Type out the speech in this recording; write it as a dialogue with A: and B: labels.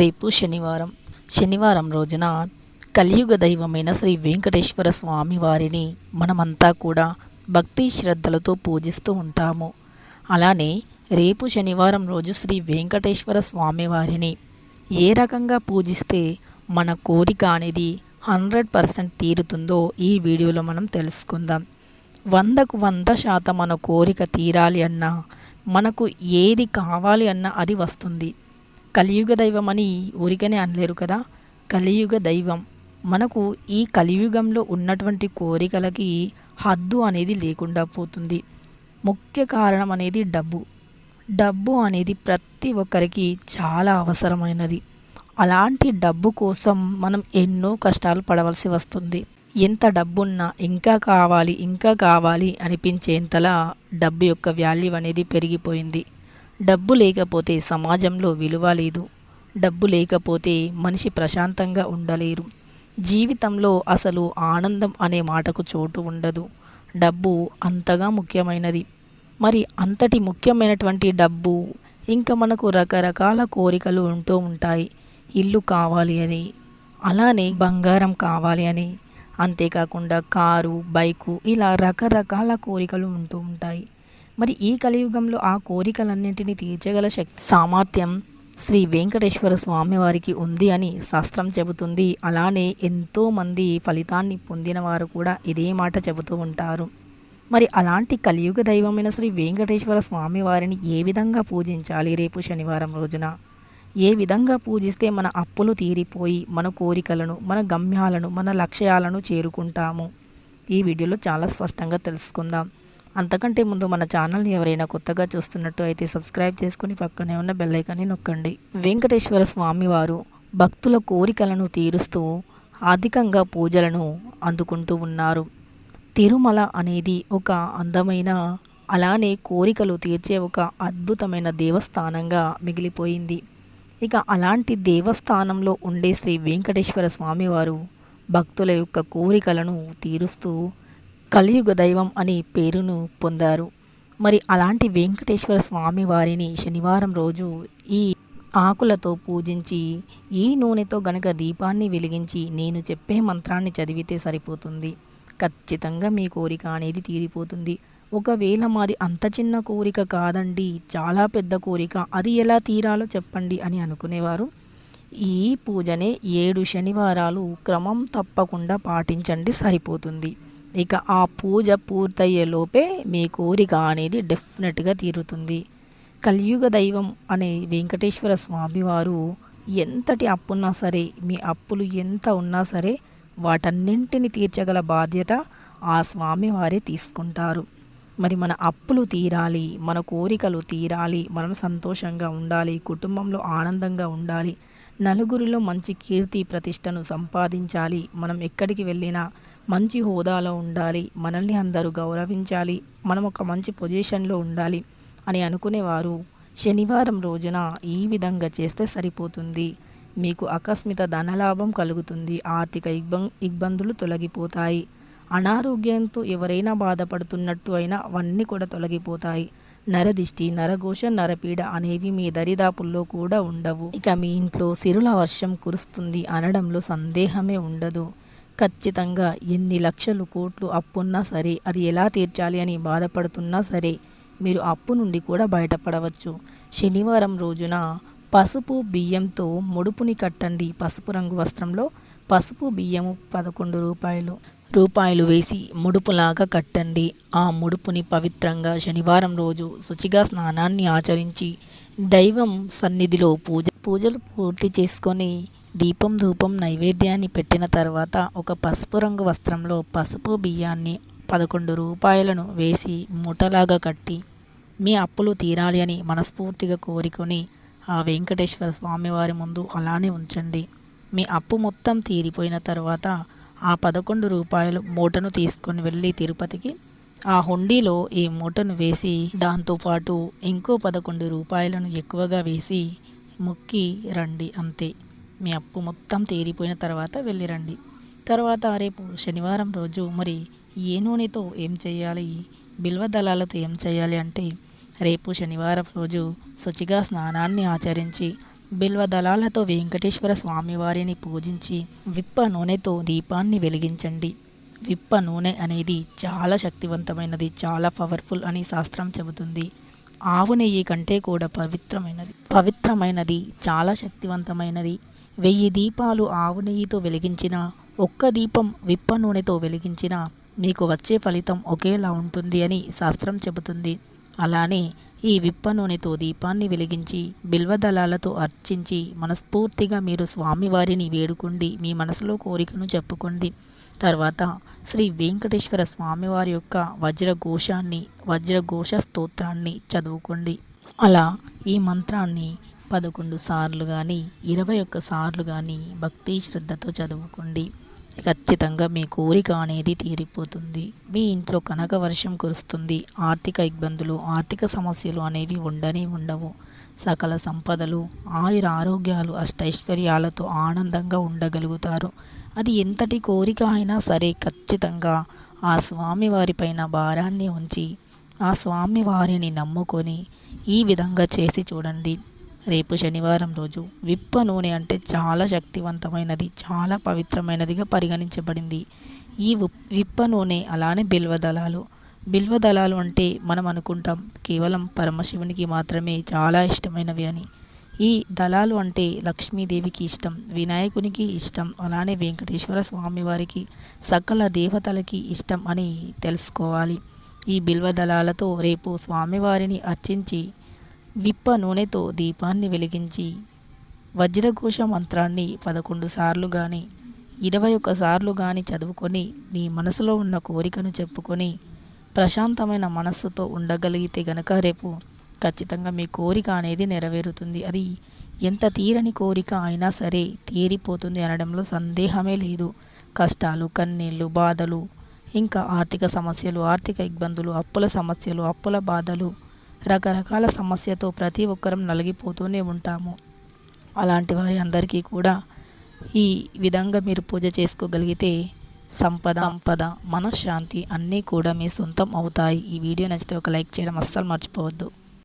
A: రేపు శనివారం. శనివారం రోజున కలియుగ దైవమైన శ్రీ వెంకటేశ్వర స్వామి వారిని మనమంతా కూడా భక్తి శ్రద్ధలతో పూజిస్తూ ఉంటాము. అలానే రేపు శనివారం రోజు శ్రీ వెంకటేశ్వర స్వామి వారిని ఏ రకంగా పూజిస్తే మన కోరిక అనేది హండ్రెడ్ పర్సెంట్ తీరుతుందో ఈ వీడియోలో మనం తెలుసుకుందాం. వందకు వంద శాతం మన కోరిక తీరాలి అన్నా మనకు ఏది కావాలి అన్నా అది వస్తుంది. కలియుగ దైవం అని ఊరికనే అనలేరు కదా? కలియుగ దైవం మనకు ఈ కలియుగంలో ఉన్నటువంటి కోరికలకి హద్దు అనేది లేకుండా పోతుంది. ముఖ్య కారణం అనేది డబ్బు. డబ్బు అనేది ప్రతి ఒక్కరికి చాలా అవసరమైనది. అలాంటి డబ్బు కోసం మనం ఎన్నో కష్టాలు పడవలసి వస్తుంది. ఎంత డబ్బున్నా ఇంకా కావాలి ఇంకా కావాలి అనిపించేంతలా డబ్బు యొక్క వాల్యూ అనేది పెరిగిపోయింది. డబ్బు లేకపోతే సమాజంలో విలువ లేదు. డబ్బు లేకపోతే మనిషి ప్రశాంతంగా ఉండలేరు. జీవితంలో అసలు ఆనందం అనే మాటకు చోటు ఉండదు. డబ్బు అంతగా ముఖ్యమైనది. మరి అంతటి ముఖ్యమైనటువంటి డబ్బు ఇంకా మనకు రకరకాల కోరికలు ఉంటూ ఉంటాయి. ఇల్లు కావాలి అని అలానే బంగారం కావాలి అని అంతేకాకుండా కారు బైకు ఇలా రకరకాల కోరికలు ఉంటూ ఉంటాయి. మరి ఈ కలియుగంలో ఆ కోరికలన్నింటినీ తీర్చగల శక్తి సామర్థ్యం శ్రీ వెంకటేశ్వర స్వామి వారికి ఉంది అని శాస్త్రం చెబుతుంది. అలానే ఎంతోమంది ఫలితాన్ని పొందిన వారు కూడా ఇదే మాట చెబుతూ ఉంటారు. మరి అలాంటి కలియుగ దైవమైన శ్రీ వెంకటేశ్వర స్వామి వారిని ఏ విధంగా పూజించాలి రేపు శనివారం రోజున? ఏ విధంగా పూజిస్తే మన అప్పులు తీరిపోయి మన కోరికలను మన గమ్యాలను మన లక్ష్యాలను చేరుకుంటాము? ఈ వీడియోలో చాలా స్పష్టంగా తెలుసుకుందాం. అంతకంటే ముందు మన ఛానల్ని ఎవరైనా కొత్తగా చూస్తున్నట్టు అయితే సబ్స్క్రైబ్ చేసుకుని పక్కనే ఉన్న బెల్లైకాన్ని నొక్కండి. వెంకటేశ్వర స్వామివారు భక్తుల కోరికలను తీరుస్తూ అధికంగా పూజలను అందుకుంటూ ఉన్నారు. తిరుమల అనేది ఒక అందమైన అలానే కోరికలు తీర్చే ఒక అద్భుతమైన దేవస్థానంగా మిగిలిపోయింది. ఇక అలాంటి దేవస్థానంలో ఉండే శ్రీ వెంకటేశ్వర స్వామివారు భక్తుల యొక్క కోరికలను తీరుస్తూ కలియుగ దైవం అనే పేరును పొందారు. మరి అలాంటి వెంకటేశ్వర స్వామి వారిని శనివారం రోజు ఈ ఆకులతో పూజించి ఈ నూనెతో గనక దీపాన్ని వెలిగించి నేను చెప్పే మంత్రాన్ని చదివితే సరిపోతుంది. ఖచ్చితంగా మీ కోరిక అనేది తీరిపోతుంది. ఒకవేళ మాది అంత చిన్న కోరిక కాదండి చాలా పెద్ద కోరిక అది ఎలా తీరాలో చెప్పండి అని అనుకునేవారు. ఈ పూజనే ఏడు శనివారాలు క్రమం తప్పకుండా పాటించండి సరిపోతుంది. ఇక ఆ పూజ పూర్తయ్యేలోపే మీ కోరిక అనేది డెఫినెట్గా తీరుతుంది. కలియుగ దైవం అనే వెంకటేశ్వర స్వామివారు ఎంతటి అప్పున్నా సరే మీ అప్పులు ఎంత ఉన్నా సరే వాటన్నింటిని తీర్చగల బాధ్యత ఆ స్వామివారే తీసుకుంటారు. మరి మన అప్పులు తీరాలి మన కోరికలు తీరాలి మనం సంతోషంగా ఉండాలి కుటుంబంలో ఆనందంగా ఉండాలి నలుగురిలో మంచి కీర్తి ప్రతిష్టను సంపాదించాలి మనం ఎక్కడికి వెళ్ళినా మంచి హోదాలో ఉండాలి మనల్ని అందరూ గౌరవించాలి మనం ఒక మంచి పొజిషన్లో ఉండాలి అని అనుకునేవారు. శనివారం రోజున ఈ విధంగా చేస్తే సరిపోతుంది. మీకు ఆకస్మిక ధనలాభం కలుగుతుంది ఆర్థిక ఇబ్బం ఇబ్బందులు తొలగిపోతాయి. అనారోగ్యంతో ఎవరైనా బాధపడుతున్నట్టు అయినా అవన్నీ కూడా తొలగిపోతాయి. నరదిష్టి నరఘోష నరపీడ అనేవి మీ దరిదాపుల్లో కూడా ఉండవు. ఇక మీ ఇంట్లో సిరుల వర్షం కురుస్తుంది అనడంలో సందేహమే ఉండదు. ఖచ్చితంగా ఎన్ని లక్షలు కోట్లు అప్పున్నా సరే అది ఎలా తీర్చాలి అని బాధపడుతున్నా సరే మీరు అప్పు నుండి కూడా బయటపడవచ్చు. శనివారం రోజున పసుపు బియ్యంతో ముడుపుని కట్టండి పసుపు రంగు వస్త్రంలో. పసుపు బియ్యము పదకొండు రూపాయలు. రూపాయలు వేసి ముడుపులాగా కట్టండి. ఆ ముడుపుని పవిత్రంగా శనివారం రోజు శుచిగా స్నానాన్ని ఆచరించి దైవం సన్నిధిలో పూజ పూజలు పూర్తి చేసుకొని దీపం ధూపం నైవేద్యాన్ని పెట్టిన తర్వాత ఒక పసుపు రంగు వస్త్రంలో పసుపు బియ్యాన్ని పదకొండు రూపాయలను వేసి మూటలాగా కట్టి మీ అప్పులు తీరాలి అని మనస్ఫూర్తిగా కోరుకొని ఆ వెంకటేశ్వర స్వామివారి ముందు అలానే ఉంచండి. మీ అప్పు మొత్తం తీరిపోయిన తర్వాత ఆ పదకొండు రూపాయలు మూటను తీసుకొని వెళ్ళి తిరుపతికి ఆ హుండీలో ఈ మూటను వేసి దాంతోపాటు ఇంకో పదకొండు రూపాయలను ఎక్కువగా వేసి ముక్కి రండి అంతే. మీ అప్పు మొత్తం తీరిపోయిన తర్వాత వెళ్ళిరండి. తర్వాత రేపు శనివారం రోజు మరి ఏ నూనెతో ఏం చేయాలి? బిల్వ దళాలతో ఏం చేయాలి అంటే రేపు శనివారం రోజు శుచిగా స్నానాన్ని ఆచరించి బిల్వ దళాలతో వెంకటేశ్వర స్వామివారిని పూజించి విప్ప నూనెతో దీపాన్ని వెలిగించండి. విప్ప నూనె అనేది చాలా శక్తివంతమైనది చాలా పవర్ఫుల్ అని శాస్త్రం చెబుతుంది. ఆవు నెయ్యి కంటే కూడా పవిత్రమైనది. పవిత్రమైనది చాలా శక్తివంతమైనది. వెయ్యి దీపాలు ఆవు నెయ్యితో వెలిగించిన ఒక్క దీపం విప్ప నూనెతో వెలిగించిన మీకు వచ్చే ఫలితం ఒకేలా ఉంటుంది అని శాస్త్రం చెబుతుంది. అలానే ఈ విప్ప నూనెతో దీపాన్ని వెలిగించి బిల్వదళాలతో అర్చించి మనస్ఫూర్తిగా మీరు స్వామివారిని వేడుకోండి మీ మనసులో కోరికను చెప్పుకోండి. తర్వాత శ్రీ వెంకటేశ్వర స్వామివారి యొక్క వజ్రఘోషాన్ని వజ్రఘోష స్తోత్రాన్ని చదువుకోండి. అలా ఈ మంత్రాన్ని పదకొండు సార్లు కానీ ఇరవై ఒక్క సార్లు కానీ భక్తి శ్రద్ధతో చదువుకోండి. ఖచ్చితంగా మీ కోరిక అనేది తీరిపోతుంది. మీ ఇంట్లో కనక వర్షం కురుస్తుంది ఆర్థిక ఇబ్బందులు ఆర్థిక సమస్యలు అనేవి ఉండనే ఉండవు. సకల సంపదలు ఆయుర ఆరోగ్యాలు అష్టైశ్వర్యాలతో ఆనందంగా ఉండగలుగుతారు. అది ఎంతటి కోరిక అయినా సరే ఖచ్చితంగా ఆ స్వామివారిపైన భారాన్ని ఉంచి ఆ స్వామివారిని నమ్ముకొని ఈ విధంగా చేసి చూడండి. రేపు శనివారం రోజు విప్ప నూనె అంటే చాలా శక్తివంతమైనది చాలా పవిత్రమైనదిగా పరిగణించబడింది. ఈ విప్ప నూనె అలానే బిల్వదళాలు బిల్వదళాలు అంటే మనం అనుకుంటాం కేవలం పరమశివునికి మాత్రమే చాలా ఇష్టమైనవి అని. ఈ దళాలు అంటే లక్ష్మీదేవికి ఇష్టం వినాయకునికి ఇష్టం అలానే వెంకటేశ్వర స్వామి వారికి సకల దేవతలకి ఇష్టం అని తెలుసుకోవాలి. ఈ బిల్వ దళాలతో రేపు స్వామివారిని అర్చించి విప్ప నూనెతో దీపాన్ని వెలిగించి వజ్రఘోష మంత్రాన్ని పదకొండు సార్లు కానీ ఇరవై ఒక్క సార్లు కానీ చదువుకొని మీ మనసులో ఉన్న కోరికను చెప్పుకొని ప్రశాంతమైన మనస్సుతో ఉండగలిగితే గనక రేపు ఖచ్చితంగా మీ కోరిక అనేది నెరవేరుతుంది. అది ఎంత తీరని కోరిక అయినా సరే తీరిపోతుంది అనడంలో సందేహమే లేదు. కష్టాలు కన్నీళ్ళు బాధలు ఇంకా ఆర్థిక సమస్యలు ఆర్థిక ఇబ్బందులు అప్పుల సమస్యలు అప్పుల బాధలు రకరకాల సమస్యతో ప్రతి ఒక్కరం నలిగిపోతూనే ఉంటాము. అలాంటి వారి అందరికీ కూడా ఈ విధంగా మీరు పూజ చేసుకోగలిగితే సంపద సంపద మనశ్శాంతి అన్నీ కూడా మీ సొంతం అవుతాయి. ఈ వీడియో నచ్చితే ఒక లైక్ చేయడం అస్సలు మర్చిపోవద్దు.